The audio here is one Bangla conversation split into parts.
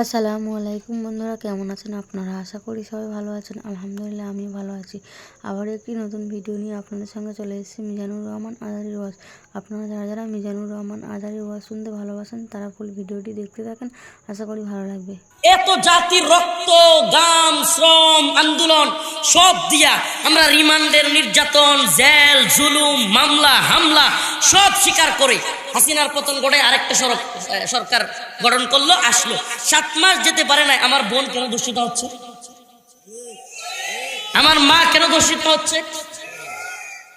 আসসালামু আলাইকুম বন্ধুরা, কেমন আছেন আপনারা? আশা করি সবাই ভালো আছেন। আলহামদুলিল্লাহ আমি ভালো আছি। আবার একটি নতুন ভিডিও নিয়ে আপনাদের সঙ্গে চলে এসেছি, মিজানুর রহমান আজারি ওয়াজ। আপনারা যারা যারা মিজানুর রহমান আজারি ওয়াজ শুনতে ভালোবাসেন, তারা ফুল ভিডিওটি দেখতে থাকেন। আশা করি ভালো লাগবে। এত জাতির রক্ত গাম শ্রম, আন্দোলন সব দিয়া আমরা রিমান্ডের নির্যাতন, জেল, জুলুম, মামলা, হামলা সব স্বীকার করে হাসিনার পতন গড়ে আরেকটা সরকার গঠন করল, আসলো। সাত মাস যেতে পারে না আমার বোন কেন দূষিত হচ্ছে? আমার মা কেন দূষিত হচ্ছে?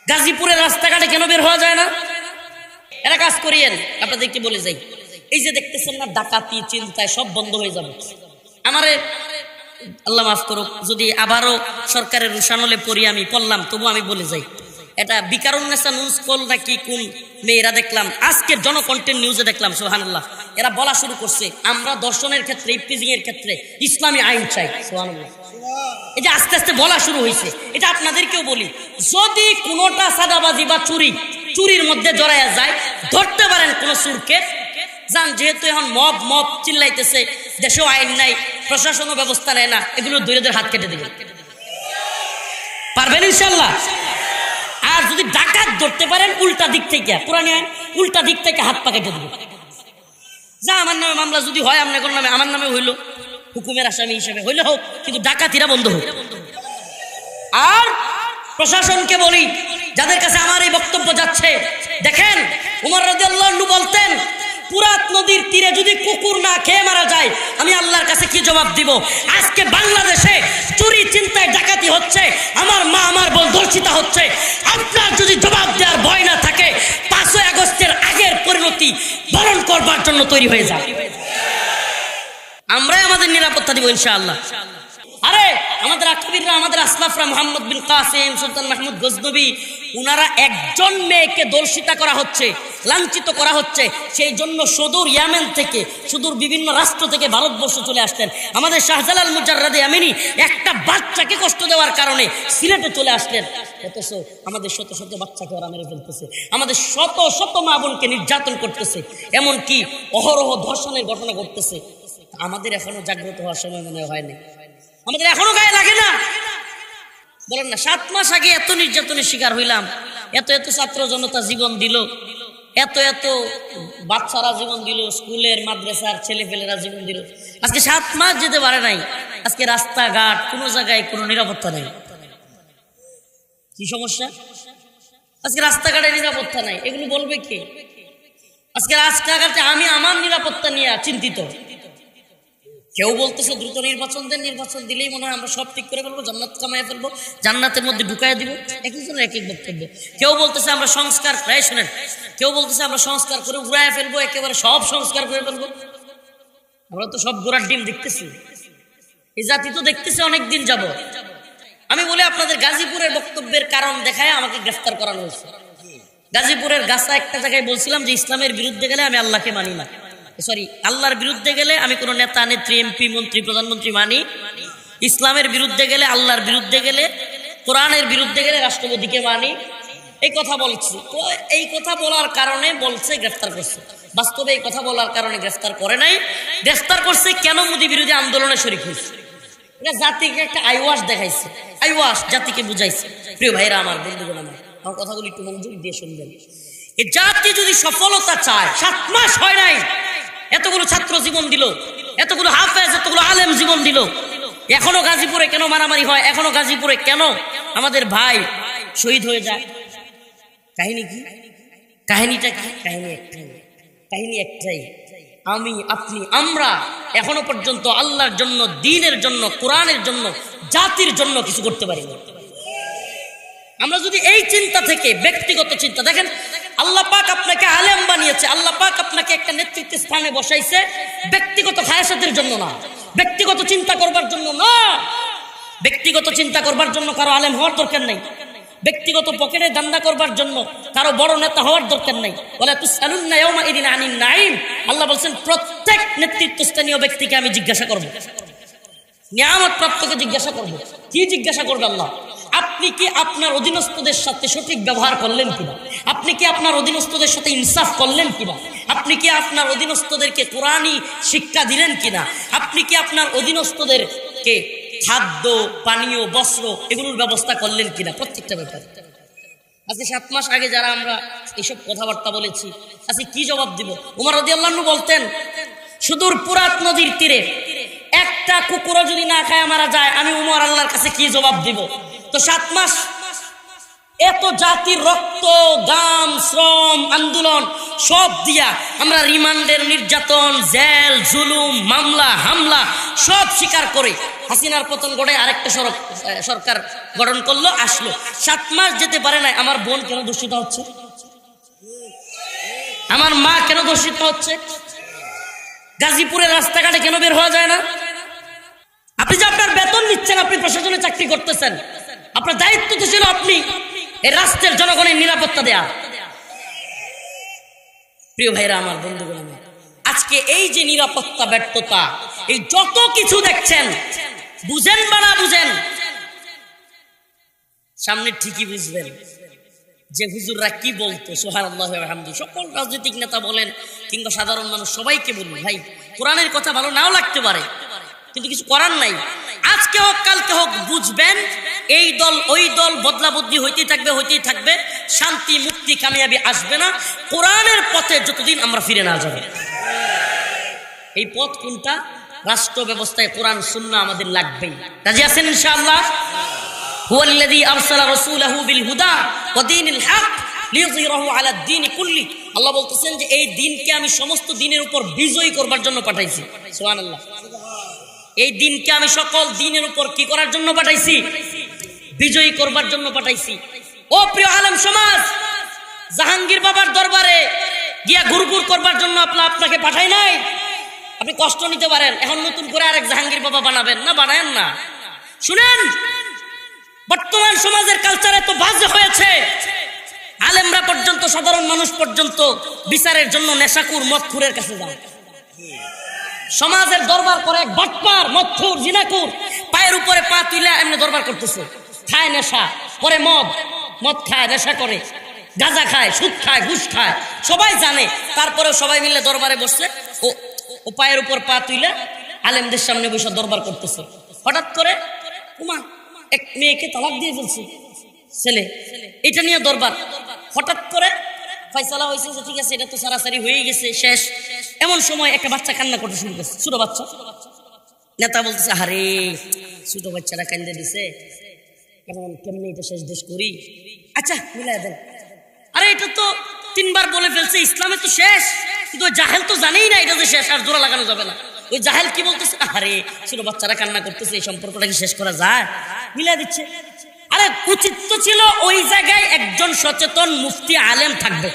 গাজীপুরের রাস্তাঘাটে কেন বের হওয়া যায় না? এরা কাজ করিয়েন আপনাদেরকে বলে যাই? এই যে দেখতেছেন না, ডাকাতি, চিন্তায় সব বন্ধ হয়ে যাবে। আমারে আল্লাহ মাফ করুক, যদি আবারও সরকারের রুশানলে পড়ি আমি, পড়লাম, তবু আমি বলে যাই। এটা বিকারণ বিকারুন্নেসা নিউজ কল নাকি কোন মেয়েরা দেখলাম, আজকের জনকন্টেন্ট নিউজে দেখলাম সোহানুল্লাহ এরা বলা শুরু করছে, আমরা দর্শনের ক্ষেত্রে ইফতিজিং এর ক্ষেত্রে ইসলামী আইন চাই সোহানুল্লাহ এই যে আস্তে আস্তে বলা শুরু হয়েছে এটা আপনাদেরকেও বলি, যদি কোনোটা সাদাবাজি বা চুরি, চুরির মধ্যে জড়াইয়া যায়, ধরতে পারেন কোন চুরকে যান যেহেতু এখন মব মব চিল্লাইতেছে, দেশেও আইন নাই, প্রশাসনও ব্যবস্থা নেয় না, এগুলো দৈরদের হাত কেটে দেবে। পারবেন ইনশাল্লাহ আর যদি ডাকাত ধরতে পারেন, উল্টা দিক থেকে, পুরানি আইন, উল্টা দিক থেকে হাত পা কেটে দেবে। যা, আমার নামে মামলা যদি হয়, আপনার কোন নামে, আমার নামে হইল। হুকুমের আসামি হিসেবে হইলে হোক, কিন্তু ডাকাতিরা বন্ধ হোক। আর প্রশাসনকে বলি, যাদের কাছে আমার এই বক্তব্য যাচ্ছে, দেখেন, উমর আনহু বলতেন পুরাত নদীর তীরে যদি কুকুর না খেয়ে মারা যায়, আমি আল্লাহর কাছে কি জবাব দিব? আজকে বাংলাদেশে চুরি চিন্তায় ডাকাতি হচ্ছে, আমার মা আমার বোন দর্শিতা হচ্ছে। আপনার যদি জবাব দেওয়ার ভয় না থাকে, পাঁচই আগস্টের আগের পরিণতি বরণ করবার জন্য তৈরি হয়ে যায় আমরাই আমাদের নিরাপত্তা দিব ইনশাআল্লাহ। আরে, আমাদের আকিবিররা, আমাদের আসলাফরা মোহাম্মদ বিন কাসিম সুলতান মাহমুদ গজনবী, উনারা একজন মেয়েকে দর্শিতা করা হচ্ছে, লাঞ্ছিত করা হচ্ছে। সেই জন্য সুদূর ইয়ামেন থেকে, সুদূর বিভিন্ন রাষ্ট্র থেকে ভারতবর্ষ চলে আসতেন। আমাদের শাহজালাল মুজাররাদে আমিনী একটা বাচ্চাকে কষ্ট দেওয়ার কারণে সিলেটে চলে আসলেন। অথচ আমাদের শত শত বাচ্চাকে ওরা মেরে ফেলতেছে। আমাদের শত শত মা বোনকে নির্যাতন করতেছে। এমনকি অহরহ ধর্ষণের ঘটনা ঘটতেছে। আমাদের এখনও জাগ্রত হওয়ার সময় মনে হয়নি আমাদের এখনও গায়ে লাগে না। বলেন না, সাত মাস আগে এত নির্যাতনের শিকার হইলাম। এত এত ছাত্র জনতা জীবন দিল। এত এত বাচ্চারা জীবন দিল, স্কুলের মাদ্রাসার ছেলেপেলেরা জীবন দিল। আজকে সাত মাস যেতে পারে নাই। আজকে রাস্তাঘাট কোনো জায়গায় কোনো নিরাপত্তা নেই। কি সমস্যা? আজকে রাস্তাঘাটে নিরাপত্তা নাই। এগুলো বলবে কে? আজকে রাস্তাঘাটে আমি আমার নিরাপত্তা নিয়ে চিন্তিত। কেউ বলতেছে দ্রুত নির্বাচন দেন, নির্বাচন দিলেই মনে হয় আমরা সব ঠিক করে ফেলব, জান্নাত কামাই ফেলব, জান্নাতের মধ্যে ঢুকাই দিব। এক একজনের এক এক বক্তব্য। কেউ বলতেছে আমরা সংস্কার, প্রায় শোনেন, কেউ বলতেছে আমরা সংস্কার করে উড়ায় ফেলব, একেবারে সব সংস্কার করে ফেলব। আমরা তো সব গোড়ার ডিম দেখতেছি। এই জাতি তো দেখতেছে অনেক দিন যাব। আমি বলি, আপনাদের গাজীপুরের বক্তব্যের কারণ দেখায় আমাকে গ্রেফতার করানো হয়েছে। গাজীপুরের গাছা একটা জায়গায় বলছিলাম যে, ইসলামের বিরুদ্ধে গেলে আমি আল্লাহকে মানি না। সরি আল্লাহর বিরুদ্ধে গেলে আমি কোনো নেতা, নেত্রী, এমপি, মন্ত্রী, প্রধানমন্ত্রী মানি। ইসলামের বিরুদ্ধে গেলে, আল্লাহর বিরুদ্ধে গেলে, কোরআনের বিরুদ্ধে গেলে রাষ্ট্রপতিকে মানি। এই কথা বলছি। তো এই কথা বলার কারণে বলছে, গ্রেফতার করছে। বাস্তবে এই কথা বলার কারণে গ্রেফতার করে নাই। গ্রেফতার করছে কেন মোদী বিরোধী আন্দোলনে শরিক হয়েছে? এটা জাতিকে একটা আইওয়াস দেখাইছে। আইওয়াস জাতিকে বুঝাইছে। প্রিয় ভাইরা আমার, বন্ধুগণ আমার আমার কথাগুলি একটু মনোযোগ দিয়ে শুনবেন। এ জাতি যদি সফলতা চায়, সাত মাস হয় নাই এতগুলো ছাত্র জীবন দিল, এতগুলো হাফেজ, এতগুলো আলেম জীবন দিল। এখনও গাজীপুরে কেন মারামারি হয়, এখনও গাজীপুরে কেন আমাদের ভাই শহীদ হয়ে যায়? কাহিনী কি? কাহিনীটা কি? কাহিনী একটাই। কাহিনী একটাই, আমি, আপনি, আমরা এখনও পর্যন্ত আল্লাহর জন্য, দিনের জন্য, কোরআনের জন্য, জাতির জন্য কিছু করতে পারি না আমরা যদি এই চিন্তা থেকে ব্যক্তিগত চিন্তা, দেখেন, আল্লাহ পাক আপনাকে আলেম বানিয়েছে, আল্লাহ পাক আপনাকে একটা নেতৃত্ব স্থানে বসাইছে ব্যক্তিগত খায়াসাতের জন্য না, ব্যক্তিগত চিন্তা করবার জন্য না। ব্যক্তিগত চিন্তা করবার জন্য কারও আলেম হওয়ার দরকার নেই, ব্যক্তিগত পকেটে দান্দা করবার জন্য কারও বড় নেতা হওয়ার দরকার নাই। বলে তুসালুন্না ইয়াউমা ইদিন আনিন নাইম আল্লাহ বলছেন, প্রত্যেক নেতৃত্বস্থানীয় ব্যক্তিকে আমি জিজ্ঞাসা করব। নিয়ামত প্রাপ্তকে জিজ্ঞাসা করব। কি জিজ্ঞাসা করবে আল্লাহ? আপনি কি আপনার অধীনস্থদের সাথে সঠিক ব্যবহার করলেন কিনা? আপনি কি আপনার অধীনস্থদের সাথে ইনসাফ করলেন কিনা? আপনি কি আপনার অধীনস্থদেরকে কোরআনই শিক্ষা দিলেন কিনা? আপনি কি আপনার অধীনস্থদেরকে খাদ্য, পানীয়, বস্ত্র এগুলোর ব্যবস্থা করলেন কিনা? প্রত্যেকটা ব্যাপার। আজকে সাত মাস আগে যারা আমরা এইসব কথাবার্তা বলেছি, আজকে কি জবাব দিব? উমার রদি আল্লাহ বলতেন, সুদূর পুরাত নদীর তীরে একটা কুকুরও যদি না খায় মারা যায়, আমি উমর আল্লাহর কাছে কি জবাব দিব? তো সাত মাস। এত জাতির রক্ত গাম শ্রম, আন্দোলন, সব দিয়া আমরা রিমান্ডের নির্যাতন, জেল, জুলুম, মামলা, হামলা, সব স্বীকার করে হাসিনার পতন গড়ে আরেকটা সরকার গঠন করল, আসলো। সাত মাস যেতে পারে না আমার বোন কেন দূষিত হচ্ছে? আমার মা কেন দূষিত হচ্ছে? গাজীপুরের রাস্তাঘাটে কেন বের হওয়া যায় না? আপনি যে আপনার বেতন নিচ্ছেন, আপনি প্রশাসনে চাকরি করতেছেন। আপনার দায়িত্ব তো ছিল আপনি এই রাষ্ট্রের জনগণের নিরাপত্তা দেয়া। প্রিয় ভাইরা, আমার বন্ধুগণ আমার আজকে এই যে নিরাপত্তা, ব্যর্থতা, এই যত কিছু দেখছেন, বুঝেন বা না বুঝেন, সামনে ঠিকই বুঝবেন যে হুজুররা কি বলতো সোহান আল্লাহ আলহামদি সকল রাজনৈতিক নেতা বলেন কিংবা সাধারণ মানুষ সবাইকে বলুন, ভাই, কোরআনের কথা ভালো নাও লাগতে পারে, কিন্তু কিছু করার নাই। আজকে হোক, কালকে হোক, বুঝবেন এই দল ওই দল বদলা বদলি হইতেই থাকবে হইতেই থাকবে শান্তি মুক্তি কামিয়াবি আসবে না কোরআনের পথে যতদিন আমরা ফিরে না যাব এই পথ কোনটা রাষ্ট্র ব্যবস্থায় কোরআন সুন্না আমাদের লাগবেই রাজি আছেন ইনশাআল্লাহ هو الذي أرسل رسوله بالهدى ودين الحق লিয়ুযহিরাহু আলা দ্বীন কুল্লি আল্লাহ বলতেছেন যে এই দিনকে আমি সমস্ত দিনের উপর বিজয়ী করবার জন্য পাঠাইছি সুবহানাল্লাহ এই দিনকে আমি সকল দিনের উপর কি করার জন্য পাঠাইছি বিজয়ী করবার জন্য পাঠাইছি। ও প্রিয় আলেম সমাজ, জাহাঙ্গীর বাবার দরবারে গিয়া গুরগুর করবার জন্য আপনার আপনাকে পাঠাই নাই। আপনি কষ্ট নিতে পারেন, এখন নতুন করে আরেক জাহাঙ্গীর বাবা বানাবেন, না বানায়েন না? শুনেন, বর্তমান সমাজের কালচার এত বাজে হয়েছে। আলেমরা পর্যন্ত, সাধারণ মানুষ পর্যন্ত বিচারের জন্য নেশাকুর মদখুরের কাছে যায় সমাজের দরবার করে এক বটপার, মদখুর জিনাকুর পায়ের উপরে পা তুলে এমনি দরবার করতেছে। খায় নেশা, পরে মদ মদ খায়, নেশা করে। গাঁজা খায়, সুদ খায়, ঘুষ খায়। সবাই জানে তারপরে সবাই মিলে দরবারে বসছে ও ও পায়ের উপর পা তুইলে আলেমদের সামনে বসে দরবার করতেছে। হঠাৎ করে উমা, এক মেয়েকে তালাক দিয়ে ফেলছে। ছেলে, এটা নিয়ে দরবার। হঠাৎ করে ফয়সালা হয়েছে যে, ঠিক আছে, এটা তো সারাসারি হয়ে গেছে, শেষ। এমন সময় একটা বাচ্চা কান্না করতে শুরু করছে, ছোট বাচ্চা। নেতা বলতেছে আরে ছোট বাচ্চারা কান্দে দিছে। এখন কেমনি এটা শেষ দেশ করি? আচ্ছা মিলাই দেন। আরে, এটা তো তিনবার বলে ফেলছে, ইসলামে তো শেষ। কিন্তু জাহেল তো জানেই না এটা যে শেষ, আর জোড়া লাগানো যাবে না। ওই জাহেল কি বলতেছে? আরে, ছোট বাচ্চারা কান্না করতেছে, এই সম্পর্কটা কি শেষ করা যায়? মিলাই দিচ্ছে। আরে উচিত তো ছিল ওই জায়গায় একজন সচেতন মুফতি আলেম থাকবে।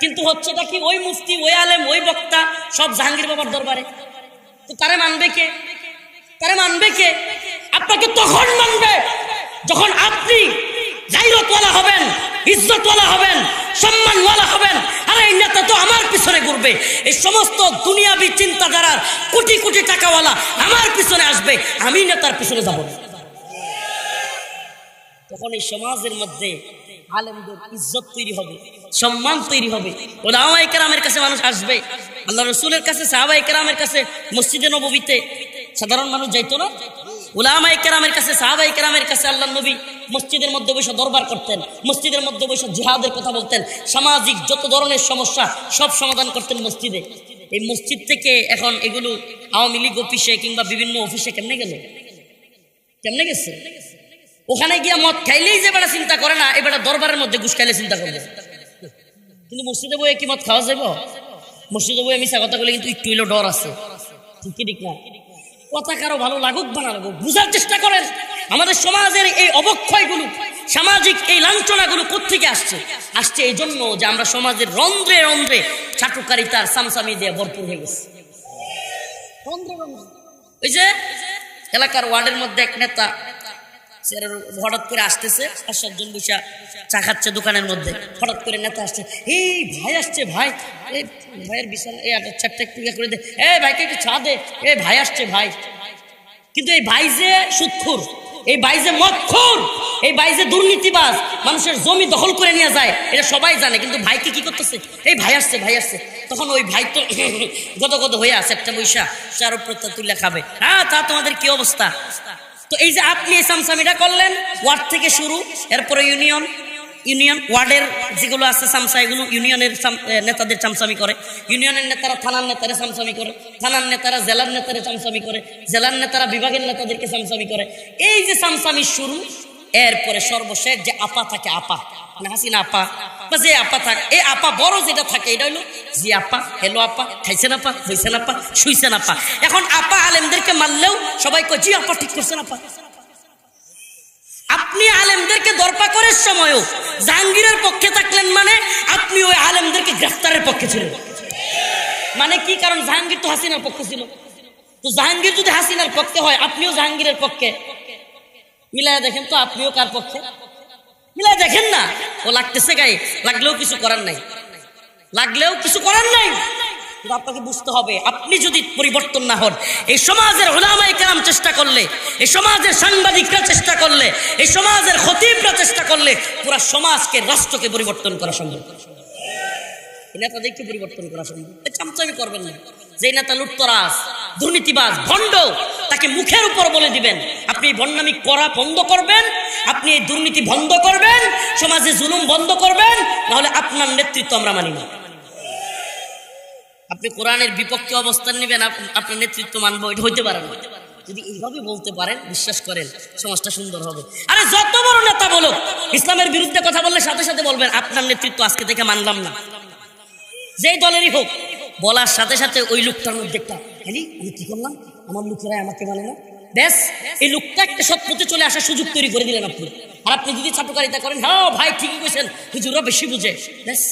কিন্তু হচ্ছেটা কি, ওই মুফতি, ওই আলেম, ওই বক্তা সব জাহাঙ্গীর বাবার দরবারে। তো তারে মানবে কে? তারে মানবে কে? আপনাকে তখন মানবে যখন আপনি গাইরতওয়ালা হবেন, ইজ্জতওয়ালা হবেন, সম্মানওয়ালা হবেন। আরে এই নেতা তো আমার পিছনে ঘুরবে। এই সমস্ত দুনিয়াবি চিন্তাধারার কোটি কোটি টাকাওয়ালা আমার পিছনে আসবে। আমি নেতার পিছনে যাব তখন এই সমাজের মধ্যে আলেমদের ইজ্জত তৈরি হবে, সম্মান তৈরি হবে। ওলামাই কেরামের কাছে মানুষ আসবে। আল্লাহ রসুলের কাছে সাহাবাই কেরামের কাছে, মসজিদে নবীতে সাধারণ মানুষ যাইতো না? ওলামাই কেরামের কাছে সাহাবাই কেরামের কাছে আল্লাহ নবী মসজিদের মধ্যে বসে দরবার করতেন, মসজিদের মধ্যে বসে জিহাদের কথা বলতেন, সামাজিক যত ধরনের সমস্যা সব সমাধান করতেন মসজিদে। এই মসজিদ থেকে এখন এগুলো আওয়ামী লীগ অফিসে কিংবা বিভিন্ন অফিসে কেমনে গেল? কেমনে গেছে? ওখানে গিয়ে মদ খাইলেই যে বেড়া চিন্তা করে না এবার দরবারের মধ্যে ঘুষ খাইলে চিন্তা করবে। কিন্তু মসজিদে বইয়ে কি মদ খাওয়া যাব মসজিদে বইয়ে মিশা কথা বলে কিন্তু একটু হইলেও ডর আছে। ঠিক না? কথা কারও ভালো লাগুক বা না লাগুক, বুঝার চেষ্টা করেন। আমাদের সমাজের এই অবক্ষয়গুলো, সামাজিক এই লাঞ্ছনাগুলো কোথেকে আসছে? আসছে এই জন্য যে আমরা সমাজের রন্ধ্রে রন্ধ্রে চাটুকারিতার সামসামি দিয়ে ভরপুর হয়ে গেছে। ওই যে এলাকার ওয়ার্ডের মধ্যে এক নেতা হঠাৎ করে আসতেছে আর সাতজন বসে চা খাচ্ছে দোকানের মধ্যে। হঠাৎ করে নেতা আসছে, এই ভাই আসছে, ভাই। এই ভাইয়ের বিশাল, এই একটা চারটা একটু ইয়ে করে দে। এ ভাইকে একটু চা দে। এ ভাই আসছে, ভাই। কিন্তু এই ভাই যে সুৎখুর, এই বাইজে মক্ষর এই বাইজে দুর্নীতিবাজ, মানুষের জমি দখল করে নিয়ে যায়, এটা সবাই জানে, কিন্তু ভাইকে কি করতেছে? এই ভাই আসছে ভাই আসছে। তখন ওই ভাই তো গত গত হয়ে আছে, একটা বৈশা চার প্রত্যয় তুলে খাবে। হ্যাঁ তা তোমাদের কি অবস্থা? তো এই যে আপনি এই সামসামিটা করলেন? ওয়ার্ড থেকে শুরু, এরপরে ইউনিয়ন। ইউনিয়ন ওয়ার্ডের যেগুলো আছে চামচা এগুলো ইউনিয়নের নেতাদের চামচামি করে। ইউনিয়নের নেতারা থানার নেতারা চামচামি করে। থানার নেতারা জেলার নেতারা চামচামি করে। জেলার নেতারা বিভাগের নেতাদেরকে চামচামি করে। এই যে চামচামির শুরু এরপরে সর্বশেষ যে আপা থাকে, আপা। মানে হাসিনা আপা। বা যে আপা থাকে, এই আপা বড় যেটা থাকে, এটা হলো জি আপা হেলো আপা, খাইছেন আপা, হইছেন আপা, শুইছেন আপা। এখন আপা আলেমদেরকে মারলেও সবাই কয়, জি আপা, ঠিক করছেন আপা। আপনি আলেমদেরকে দরপা করার সময়ও জাহাঙ্গীরের পক্ষে থাকলেন মানে আপনি ওই আলেমদেরকে গ্রেফতারের পক্ষে ছিলেন। মানে কি কারণ? জাহাঙ্গীর তো হাসিনার পক্ষে ছিল। তো জাহাঙ্গীর যদি হাসিনার পক্ষে হয়, আপনিও জাহাঙ্গীরের পক্ষে। মিলায় দেখেন তো আপনিও কার পক্ষে? মিলায় দেখেন না? ও লাগতেছে গায়ে। লাগলেও কিছু করার নাই। লাগলেও কিছু করার নাই। আপনাকে বুঝতে হবে, আপনি যদি পরিবর্তন না হন, এই সমাজের ওলামাই চেষ্টা করলে, এই সমাজের সাংবাদিকরা চেষ্টা করলে, এই সমাজের খতিবরা চেষ্টা করলে, পুরা সমাজকে, রাষ্ট্রকে পরিবর্তন করা সম্ভব। নেতাদেরকে পরিবর্তন করা সম্ভব? চামচামি করবেন না। যে নেতা লুটতরাজ, দুর্নীতিবাজ, ভণ্ড, তাকে মুখের উপর বলে দিবেন, আপনি ভণ্ডামি করা বন্ধ করবেন, আপনি এই দুর্নীতি বন্ধ করবেন, সমাজে জুলুম বন্ধ করবেন, নাহলে আপনার নেতৃত্ব আমরা মানি না। আপনি কোরআনের বিপক্ষে অবস্থান নেবেন, আপ- আপনার নেতৃত্ব মানবো, এটা হইতে পারে না। যদি এইভাবে বলতে পারেন, বিশ্বাস করেন, সমাজটা সুন্দর হবে। আরে যত বড় নেতা বলো ইসলামের বিরুদ্ধে কথা বললে সাথে সাথে বলবেন, আপনার নেতৃত্ব আজকে থেকে মানলাম না। যেই দলেরই হোক বলার সাথে সাথে ওই লোকটার মধ্যে একটা আরে আমি কি করলাম? আমার লোকেরা আমাকে মানে না? ব্যাস, এই লোকটা একটা সৎপথে চলে আসার সুযোগ তৈরি করে দিলেন আপনি। আর আপনি যদি ছাত্রকারিতা করেন হ্যাঁ ভাই, ঠিকই কইছেন হুজুরা বেশি বুঝে। ব্যাস,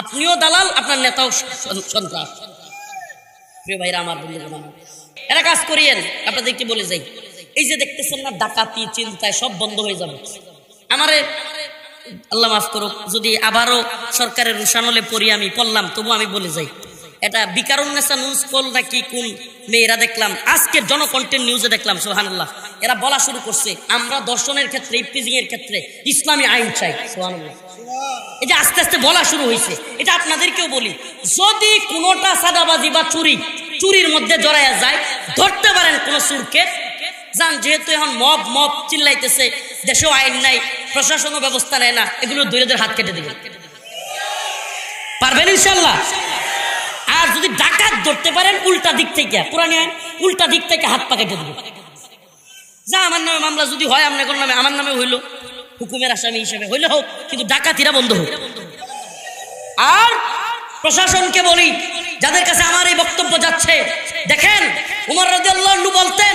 আপনিও দালাল, আপনার নেতাও সন্ত্রাস। প্রিয় ভাইরা, আমার বন্ধুগণ, এরা কাজ করিয়েন, আপনাদেরকে বলে যাই। এই যে দেখতেছেন না, ডাকাতি, চিন্তায় সব বন্ধ হয়ে যাবে। আমারে আল্লাহ মাফ করুক, যদি আবারও সরকারের রুশানলে পড়ি আমি, পড়লাম তবু আমি বলে যাই। এটা বিকারুন্নেসা কল নাকি কোন মেয়েরা দেখলাম। আজকের জনকন্টেন্ট নিউজে দেখলাম সোহানুল্লাহ এরা বলা শুরু করছে, আমরা দর্শনের ক্ষেত্রে ইফতিজিং এর ক্ষেত্রে ইসলামী আইন চাই সোহানুল্লাহ এই যে আস্তে আস্তে বলা শুরু হয়েছে এটা আপনাদেরকেও বলি, যদি কোনোটা সাদাবাজি বা চুরি, চুরির মধ্যে জড়াইয়া যায়, ধরতে পারেন কোন চুরকে যান, যেহেতু এখন মব মব চিল্লাইতেছে, দেশেও আইন নাই, প্রশাসনও ব্যবস্থা নেয় না, এগুলো দৈরদের হাত কেটে দিবেন পারবেন ইনশাল্লাহ? আর যদি ডাকাত ধরতে পারেন, উল্টা দিক থেকে। পুরানি আইন, উল্টা দিক থেকে হাত পা কেটে যা আমার নামে মামলা যদি হয়, আপনার কোন নামে আমার নামে হইল। হুকুমের আসামি হিসেবে হইলে হোক, কিন্তু ডাকাতিরা বন্ধ হোক। আর প্রশাসনকে বলি, যাদের কাছে আমার এই বক্তব্য যাচ্ছে, দেখেন, উমর রাজি বলতেন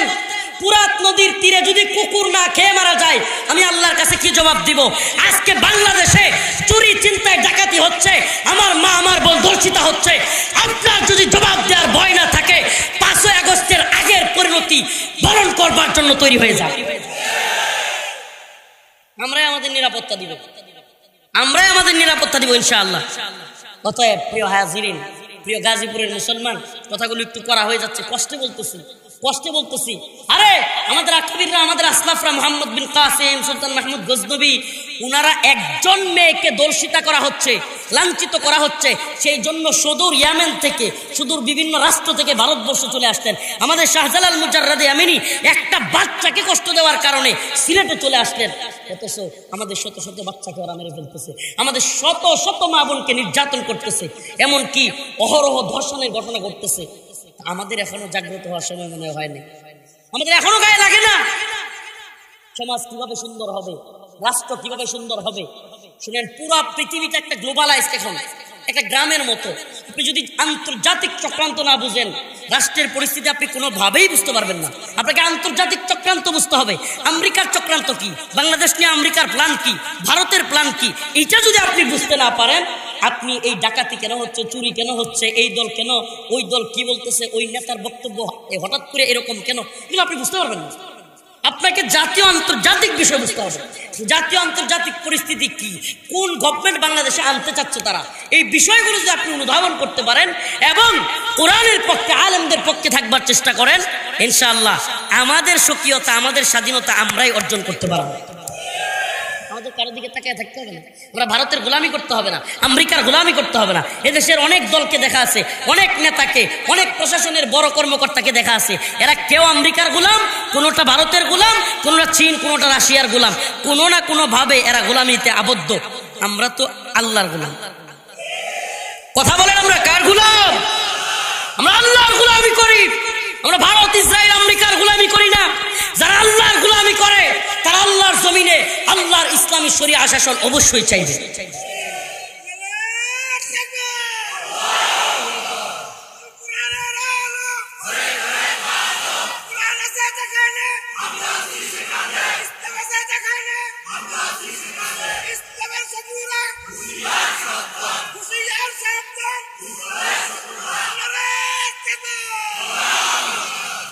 পুরাত নদীর তীরে যদি কুকুর না খেয়ে মারা যায়, আমি আল্লাহর কাছে কি জবাব দিব? আজকে বাংলাদেশে চুরি, চিন্তায় ডাকাতি হচ্ছে, আমার মা, আমার বোন ধর্ষিতা হচ্ছে। আপনার যদি জবাব দেওয়ার ভয় না থাকে, পাঁচই আগস্টের আগের পরিণতি বরণ করবার জন্য তৈরি হয়ে যায় আমরাই আমাদের নিরাপত্তা দিব। আমরাই আমাদের নিরাপত্তা দিব, ইনশাআল্লাহ। অতএব প্রিয় হাজিরিন, প্রিয় গাজীপুরের মুসলমান, কথাগুলো একটু করা হয়ে যাচ্ছে, কষ্টে বলতেছি। কষ্টে বলতেছি, আরে, আমাদের আকিবিররা, আমাদের আসলাফরা মোহাম্মদ বিন কাসেম, সুলতান মাহমুদ গজনবী, উনারা একজন মেয়েকে দর্শিতা করা হচ্ছে, লাঞ্ছিত করা হচ্ছে। সেই জন্য সুদূর ইয়ামেন থেকে, সুদূর বিভিন্ন রাষ্ট্র থেকে ভারতবর্ষ চলে আসতেন আমাদের শাহজালাল মুজাররাদে আমিনি একটা বাচ্চাকে কষ্ট দেওয়ার কারণে সিলেটে চলে আসলেন। অথচ আমাদের শত শত বাচ্চাকে ওরা মেরে ফেলতেছে। আমাদের শত শত মা বোনকে নির্যাতন করতেছে। এমনকি অহরহ ধর্ষণের ঘটনা ঘটতেছে। আমাদের এখনও জাগ্রত হওয়ার সময় মনে হয়নি। আমাদের এখনও গায়ে লাগে না। সমাজ কীভাবে সুন্দর হবে? রাষ্ট্র কীভাবে সুন্দর হবে? শুনেন, পুরা পৃথিবীটা একটা গ্লোবালাইজড এখন। একটা গ্রামের মতো। আপনি যদি আন্তর্জাতিক চক্রান্ত না বুঝেন, রাষ্ট্রের পরিস্থিতি আপনি কোনোভাবেই বুঝতে পারবেন না। আপনাকে আন্তর্জাতিক চক্রান্ত বুঝতে হবে। আমেরিকার চক্রান্ত কি? বাংলাদেশ নিয়ে আমেরিকার প্ল্যান কি? ভারতের প্ল্যান কি? এইটা যদি আপনি বুঝতে না পারেন, আপনি এই ডাকাতি কেন হচ্ছে, চুরি কেন হচ্ছে, এই দল কেন, ওই দল কি বলতেছে, ওই নেতার বক্তব্য হঠাৎ করে এরকম কেন, এগুলো আপনি বুঝতে পারবেন না। আপনাকে জাতীয় আন্তর্জাতিক বিষয় বুঝতে হবে। জাতীয় আন্তর্জাতিক পরিস্থিতি কি? কোন গভর্নমেন্ট বাংলাদেশে আনতে চাচ্ছে তারা? এই বিষয়গুলো যদি আপনি অনুধাবন করতে পারেন এবং কোরআনের পক্ষে, আলেমদের পক্ষে থাকবার চেষ্টা করেন, ইনশাআল্লাহ আমাদের স্বকীয়তা, আমাদের স্বাধীনতা আমরাই অর্জন করতে পারব। কারোর দিকে তাকিয়ে থাকতে হবে না। আমরা ভারতের গোলামি করতে হবে না, আমেরিকার গোলামি করতে হবে না। এদেশের অনেক দলকে দেখা আছে, অনেক নেতাকে, অনেক প্রশাসনের বড় কর্মকর্তাকে দেখা আছে। এরা কেউ আমেরিকার গোলাম, কোনোটা ভারতের গোলাম, কোনোটা চীন, কোনোটা রাশিয়ার গোলাম। কোনো না কোনোভাবে এরা গোলামিতে আবদ্ধ। আমরা তো আল্লাহর গোলাম। কথা বলেন আমরা কার গোলাম? আমরা আল্লাহর গোলামি করি। ইসলামী শরিয়া শাসন অবশ্যই চাইবে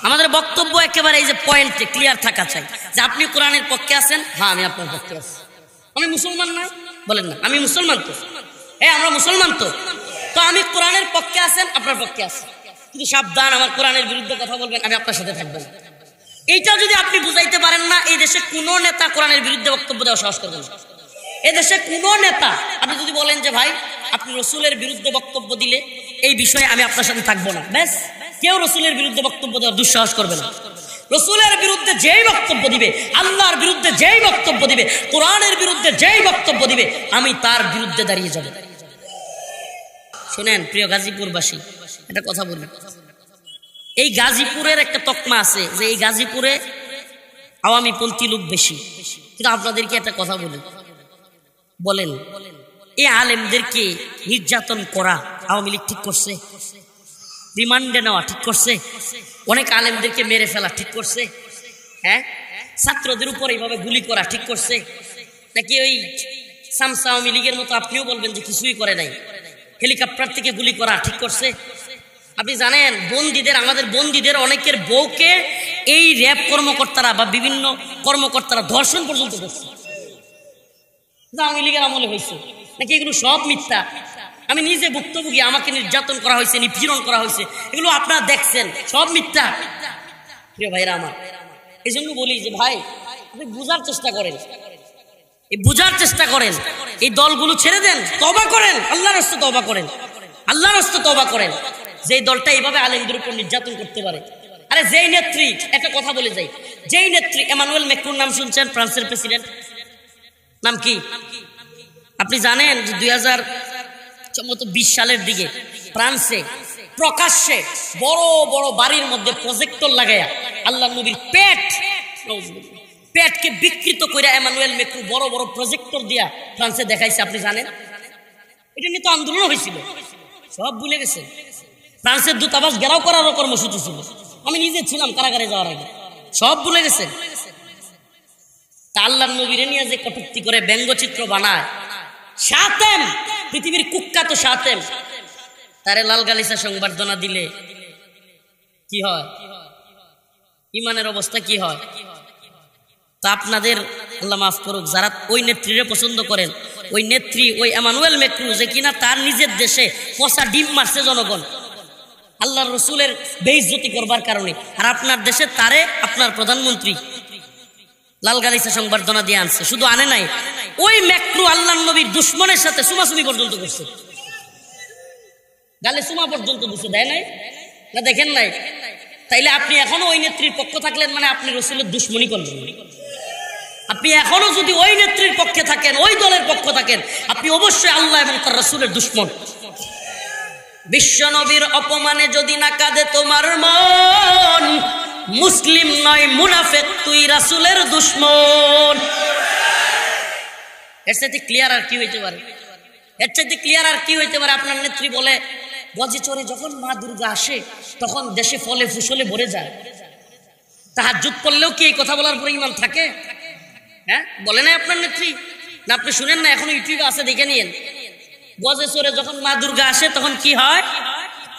আমাদের বক্তব্য একেবারে এই যে পয়েন্টে ক্লিয়ার থাকা চাই। যে আপনি কোরআনের পক্ষে আছেন? হ্যাঁ আমি আপনার পক্ষে আছি। আমি মুসলমান না? বলেন না। আমি মুসলমান তো। হ্যাঁ আমরা মুসলমান তো। তো আমি কোরআনের পক্ষে আছেন, আপনার পক্ষে আছেন। কিন্তু সাবধান, আমার কোরআনের বিরুদ্ধে কথা বলবেন, আমি আপনার সাথে থাকবেন না। এইটা যদি আপনি বুঝাইতে পারেন না, এই দেশে কোনো নেতা কোরআনের বিরুদ্ধে বক্তব্য দেওয়া সাহস করবেন এ দেশে কোনো নেতা, আপনি যদি বলেন যে, ভাই, আপনি রসুলের বিরুদ্ধে বক্তব্য দিলে এই বিষয়ে আমি আপনার সাথে থাকব না। ব্যাস, কেউ রসুলের বিরুদ্ধে বক্তব্য দেওয়ার দুঃসাহস করবে না। রসুলের বিরুদ্ধে যেই বক্তব্য দিবে, আল্লাহর বিরুদ্ধে যেই বক্তব্য দিবে, কোরআনের বিরুদ্ধে যেই বক্তব্য দিবে, আমি তার বিরুদ্ধে দাঁড়িয়ে যাব। শোনেন, প্রিয় গাজীপুরবাসী, একটা কথা বলি এই গাজীপুরের একটা তকমা আছে যে এই গাজীপুরে আওয়ামী পন্থী লোক বেশি। কিন্তু আপনাদেরকে একটা কথা বলি। বলেন এই আলেমদেরকে নির্যাতন করা আওয়ামী লীগ ঠিক করছে? রিমান্ডে নেওয়া ঠিক করছে? অনেক আলেমদেরকে মেরে ফেলা ঠিক করছে? হ্যাঁ? ছাত্রদের উপর এইভাবে গুলি করা ঠিক করছে? নাকি ওই সামসা আওয়ামী লীগের মতো আপনিও বলবেন যে কিছুই করে নাই? হেলিকপ্টার থেকে গুলি করা ঠিক করছে? আপনি জানেন, বন্দীদের, আমাদের বন্দীদের অনেকের বউকে এই র্যাব কর্মকর্তারা বা বিভিন্ন কর্মকর্তারা ধর্ষণ পর্যন্ত করছে। আওয়ামী লীগের আমলে হয়েছে। নাকি এগুলো সব মিথ্যা? আমি নিজে ভুক্তভোগী, আমাকে নির্যাতন করা হয়েছে, নিপীড়ন করা হয়েছে, এগুলো আপনারা দেখছেন, সব মিথ্যা। প্রিয় ভাইরা আমার এই জন্য বলি যে ভাই, আপনি বুঝার চেষ্টা করেন। এই বুঝার চেষ্টা করেন। এই দলগুলো ছেড়ে দেন তবা করেন, আল্লাহর হস্তে তবা করেন। আল্লাহর হস্তে তবা করেন। যেই দলটা এইভাবে আলেমদের উপর নির্যাতন করতে পারে। আরে যেই নেত্রী, একটা কথা বলে যাই। যেই নেত্রী, এমানুয়েল মেক্রুর নাম শুনছেন, ফ্রান্সের প্রেসিডেন্ট। নাম কি? আপনি জানেন যে দুই হাজার সম্ভবত বিশ সালের দিকে, ফ্রান্সে, প্রকাশ্যে বড় বড় বাড়ির মধ্যে প্রজেক্টর লাগাইয়া আল্লাহ নবীর পেট, পেটকে বিকৃত করে এমানুয়েল মেক্রু বড় বড় প্রজেক্টর দিয়া ফ্রান্সে দেখাইছে, আপনি জানেন? এটা নিয়ে তো আন্দোলন হয়েছিল। সব ভুলে গেছে। ফ্রান্সের দূতাবাস ঘেরাও করারও কর্মসূচি ছিল। আমি নিজে ছিলাম কারাগারে যাওয়ার আগে। সব ভুলে গেছে। তা আল্লাহ নবীরে নিয়ে যে কটুক্তি করে ব্যঙ্গচিত্র বানায় সাতেম, পৃথিবীর কুখ্যাত সাতেম। তারে লাল গালিসা সংবর্ধনা দিলে কি হয়? ইমানের অবস্থা কি হয়? তা আপনাদের আল্লাহ মাফ করুক, যারা ওই নেত্রীরে পছন্দ করেন, ওই নেত্রী, ওই এমানুয়েল মেক্রু, যে কিনা তার নিজের দেশে পচা ডিম মারছে জনগণ। আল্লাহ রসুলের বেইজ্জতি করবার কারণে। আর আপনার দেশে তারে আপনার প্রধানমন্ত্রী লাল গালিসা সংবর্ধনা দিয়ে আনছে। শুধু আনে নাই, ওই ম্যাক্রু আল্লাহ নবীর দুশ্মনের সাথে সুমাসুমি পর্যন্ত করছে গালে সুমা পর্যন্ত দিছে দেয় নাই? না, দেখেন নাই? তাইলে আপনি এখনও ওই নেত্রীর পক্ষ থাকলেন মানে আপনি রসুলের দুশ্মনী করবেন আপনি এখনও যদি ওই নেত্রীর পক্ষে থাকেন, ওই দলের পক্ষ থাকেন, আপনি অবশ্যই আল্লাহ এবং তার রসুলের দুশ্মন। বিশ্ব নবীর অপমানে যদি না কাঁদে তোমার মন মুসলিম নয়, মুনাফেক, তুই রাসুলের দুশ্মন। এর সাথে ক্লিয়ার আর কি হইতে পারে? এর চাইতে ক্লিয়ার আর কি হইতে পারে? আপনার নেত্রী বলে গজে চড়ে যখন মা দুর্গা আসে, তখন দেশে ফলে ফুসলে ভরে যায়। তাহার যুদ্ধ পড়লেও কি এই কথা বলার পরে ইমান থাকে? হ্যাঁ? বলে না আপনার নেত্রী? না, আপনি শুনেন না, এখন ইউটিউবে আছে, দেখে নিন গজে চড়ে যখন মা দুর্গা আসে, তখন কি হয়?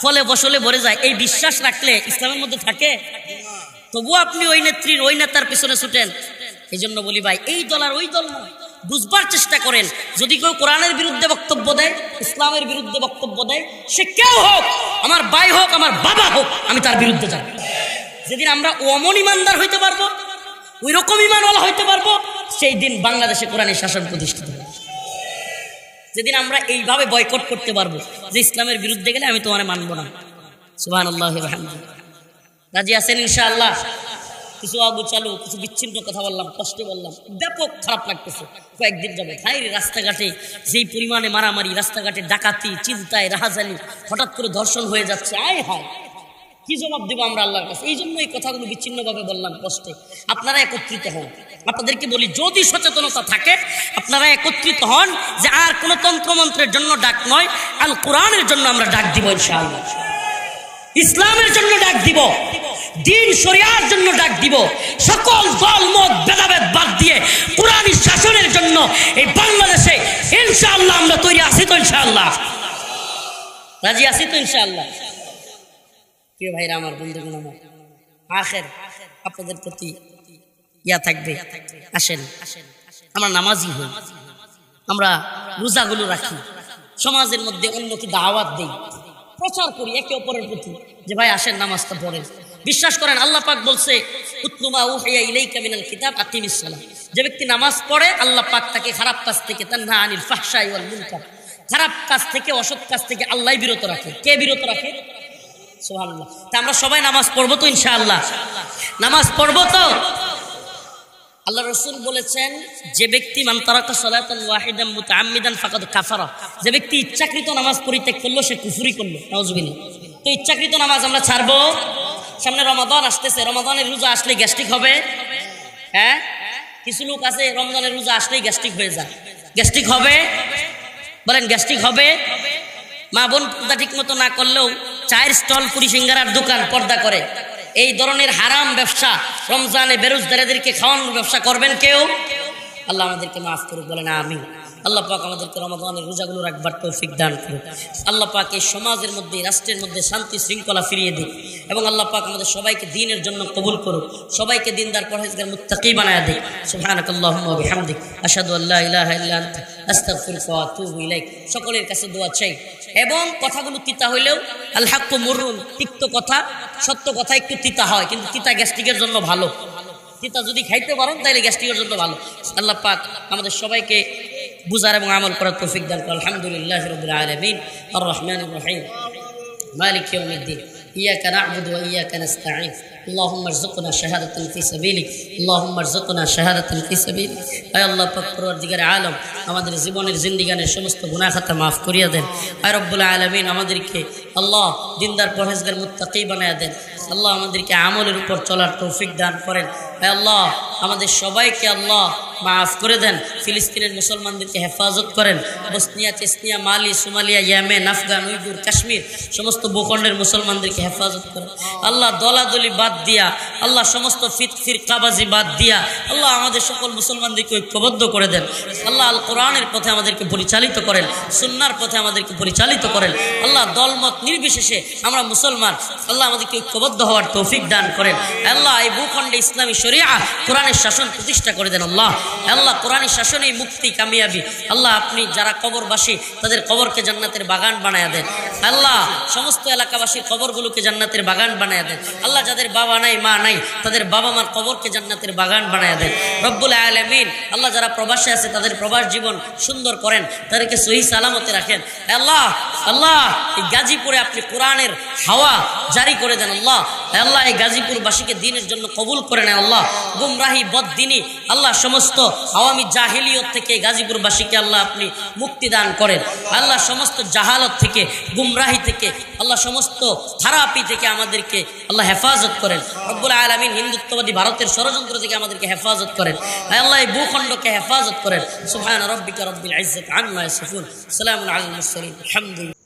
ফলে ফসলে ভরে যায়। এই বিশ্বাস রাখলে ইসলামের মধ্যে থাকে তবুও আপনি ওই নেত্রীর, ওই নেতার পিছনে ছুটেন। এই জন্য বলি ভাই, এই দল আর ওই দল নয়। বুঝবার চেষ্টা করেন, যদি কেউ কোরআনের বিরুদ্ধে বক্তব্য দেয়, ইসলামের বিরুদ্ধে বক্তব্য দেয়, সে কেউ হোক, আমার ভাই হোক, আমার বাবা হোক, আমি তার বিরুদ্ধে যাব। যেদিন আমরা অমন ইমানদার হইতে পারব ওই রকম ইমানওয়ালা হইতে পারব, সেই দিন বাংলাদেশে কোরআনের শাসন প্রতিষ্ঠিত যেদিন আমরা এইভাবে বয়কট করতে পারব, যে ইসলামের বিরুদ্ধে গেলে আমি তোমার মানবো না। সুবাহ আল্লাহ রাজি আছেন ইনশাআল্লাহ? কিছু আগু চালু, কিছু বিচ্ছিন্ন কথা বললাম, কষ্টে বললাম, ব্যাপক খারাপ লাগতেছে। কয়েকদিন যাবে হাই রাস্তাঘাটে, যেই পরিমাণে মারামারি, রাস্তাঘাটে ডাকাতি, চিন্তায় রাহাজানি, হঠাৎ করে ধর্ষণ হয়ে যাচ্ছে, আয় হায়। কি জবাব দেবো আমরা আল্লাহর কাছে? এই জন্য এই কথাগুলো বিচ্ছিন্নভাবে বললাম, কষ্টে। আপনারা একত্রিত হন। আপনাদেরকে বলি, যদি সচেতনতা থাকে, আপনারা একত্রিত হন যে আর কোনো তন্ত্রমন্ত্রের জন্য ডাক নয় আল কোরআনের জন্য আমরা ডাক দিব ইনশাআল্লাহ। ইসলামের জন্য ডাক দিব, দিন শরিয়ার জন্য ডাক দিব, সকল দল, মত, ভেদাভেদ বাদ দিয়ে কোরআনী শাসনের জন্য এই বাংলাদেশে ইনশাআল্লাহ আমরা তৈরি আছি তো ইনশাআল্লাহ। রাজি আছি তো ইনশাআল্লাহ? প্রিয় ভাইরা, আমার বন্ধুগণ, আমার আখের আপনাদের প্রতি ইয়া থাকবে, আসেন, আমরা নামাজি হই। আমরা রোজাগুলো রাখি, সমাজের মধ্যে অন্যকে দাওয়াত দেই। প্রচার করি একে অপরের প্রতি। যে ভাই আসেন নামাজটা পড়েন। বিশ্বাস করেন, আল্লাহ পাক বলছে, উত্তমা উহাইয়া ইলাইকা মিনাল কিতাব আকিমিস সালাহ যে ব্যক্তি নামাজ পড়ে, আল্লাহ পাক তাকে খারাপ কাজ থেকে তান্না আনিল ফাহশাই ওয়াল মুনকার। খারাপ কাজ থেকে, অসৎ কাজ থেকে আল্লাহ বিরত রাখে। কে বিরত রাখে? সুবহানাল্লাহ। তা আমরা সবাই নামাজ পড়ব তো ইনশাআল্লাহ। নামাজ পড়ব তো? আল্লাহ রসুল বলেছেন, যে ব্যক্তি যে ব্যক্তি ইচ্ছাকৃত নামাজ পরিত্যাগ করল, সে কুফরি করল। নাউজুবিল্লাহ। তো ইচ্ছাকৃত নামাজ আমরা ছাড়বো। সামনে রমাদান আসতেছে, রমাদানের রোজা আসলে গ্যাস্ট্রিক হবে। হ্যাঁ? কিছু লোক আছে রমজানের রোজা আসলেই গ্যাস্ট্রিক হয়ে যায়। গ্যাস্ট্রিক হবে? বলেন গ্যাস্ট্রিক হবে? মা বোন পর্দা ঠিক মতো না করলেও চায়ের স্টল, পুরি সিঙ্গারার দোকান পর্দা করে। এই ধরনের হারাম ব্যবসা রমজানে বেরোজদারেদেরকে খাওয়ানোর ব্যবসা করবেন কেউ? আল্লাহ আমাদেরকে মাফ করুক, বলেন আমি আল্লাহ পাক আমাদেরকে রমাদানের রোজাগুলো রাখবার তৌফিক দান করুক। আল্লাহ পাক এই সমাজের মধ্যে রাষ্ট্রের মধ্যে শান্তি শৃঙ্খলা ফিরিয়ে দিক এবং আল্লাহ পাক আমাদের সবাইকে দিনের জন্য কবুল করুক, সবাইকে দিনদার, পরহেজগার, মুত্তাকি বানায় দিক। সুবহানাকাল্লাহুম্মা ওয়া বিহামদিক। আশহাদু আল্লা ইলাহা ইল্লা আনতা, আস্তাগফিরুকা ওয়া সকলের কাছে দোয়া চাই। এবং কথাগুলো তিতা হইলেও আল হাক্কু তিক্ত কথা, সত্য কথা একটু তিতা হয়, কিন্তু তিতা গ্যাস্ট্রিকের জন্য ভালো। তিতা যদি খাইতে পারেন তাহলে গ্যাস্ট্রিকের জন্য ভালো। আল্লাহ পাক আমাদের সবাইকে বুঝার এবং আমল করার তৌফিক দান করো আলহামদুলিল্লাহ রবুল আলমিন আর রহমান রহিম মালিক ইয়া কানা আবুদ ইয়া কানা اللهم ارزقنا شهادة في سبيلك اللهم ارزقنا شهادة في سبيلك আয় আল্লাহ পাক পরওয়ারদিগার আলম আমাদের জীবনের জিন্দিগানের সমস্ত গুনাহ খাতা মাফ করিয়া দেন আয় রব্বুল আলামিন আমাদেরকে আল্লাহ দিনদার পরহেজগার মুত্তাকি বানায়া দেন আল্লাহ আমাদেরকে আমলের উপর চলার তৌফিক দান করেন আয় আল্লাহ আমাদের সবাইকে আল্লাহ মাফ করে দেন ফিলিস্তিনের মুসলমানদেরকে হেফাজত করেন Bosnia Chechnya Mali Somalia Yemen Afghan Uighur Kashmir সমস্ত ভূখণ্ডের মুসলমানদেরকে হেফাজত করেন আল্লাহ দলাদলি বাদ দিয়া, আল্লাহ সমস্ত ফিত, ফিরকাবাজি বাদ দিয়া, আল্লাহ আমাদের সকল মুসলমানদেরকে ঐক্যবদ্ধ করে দেন। আল্লাহ আল কোরআনের পথে আমাদেরকে পরিচালিত করেন, সুন্নার পথে আমাদেরকে পরিচালিত করেন। আল্লাহ দলমত নির্বিশেষে আমরা মুসলমান, আল্লাহ আমাদেরকে ঐক্যবদ্ধ হওয়ার তৌফিক দান করেন। আল্লাহ এই ভূখণ্ডে ইসলামী শরিয়া কোরআনের শাসন প্রতিষ্ঠা করে দেন আল্লাহ। আল্লাহ কোরআনের শাসনেই মুক্তি, কামিয়াবি। আল্লাহ আপনি যারা কবরবাসী, তাদের কবরকে জান্নাতের বাগান বানায় দেন। আল্লাহ সমস্ত এলাকাবাসীর কবরগুলোকে জান্নাতের বাগান বানায় দেন। আল্লাহ যাদের বাবা নাই, মা নাই, তাদের বাবা মার কবরকে জান্নাতের বাগান বানায় দেন। রব্বুল আলমিন, আল্লাহ যারা প্রবাসে আছে, তাদের প্রবাস জীবন সুন্দর করেন, তাদেরকে সহি সালামতে রাখেন। আল্লাহ আল্লাহ, এই গাজীপুরে আপনি কোরআনের হাওয়া জারি করে দেন, আল্লাহ। আল্লাহ এই গাজীপুরবাসীকে দিনের জন্য কবুল করে নেন আল্লাহ। গুমরাহি বদিনী আল্লাহ সমস্ত আওয়ামী জাহিলিয়ত থেকে গাজীপুরবাসীকে আল্লাহ আপনি মুক্তি দান করেন। আল্লাহ সমস্ত জাহালত থেকে, গুমরাহি থেকে, আল্লাহ সমস্ত খারাপি থেকে আমাদেরকে আল্লাহ হেফাজত করেন। রব্বুল আলমিন হিন্দুত্ববাদী ভারতের ষড়যন্ত্র থেকে আমাদেরকে হেফাজত করেন। আল্লাহ এই ভূখণ্ডকে হেফাজত করেন। সুবহান রব্বিকা রব্বিল আম্মা ইয়াসিফুন। সালামুন আলাল মুরসালিন। আলহামদুলিল্লাহ।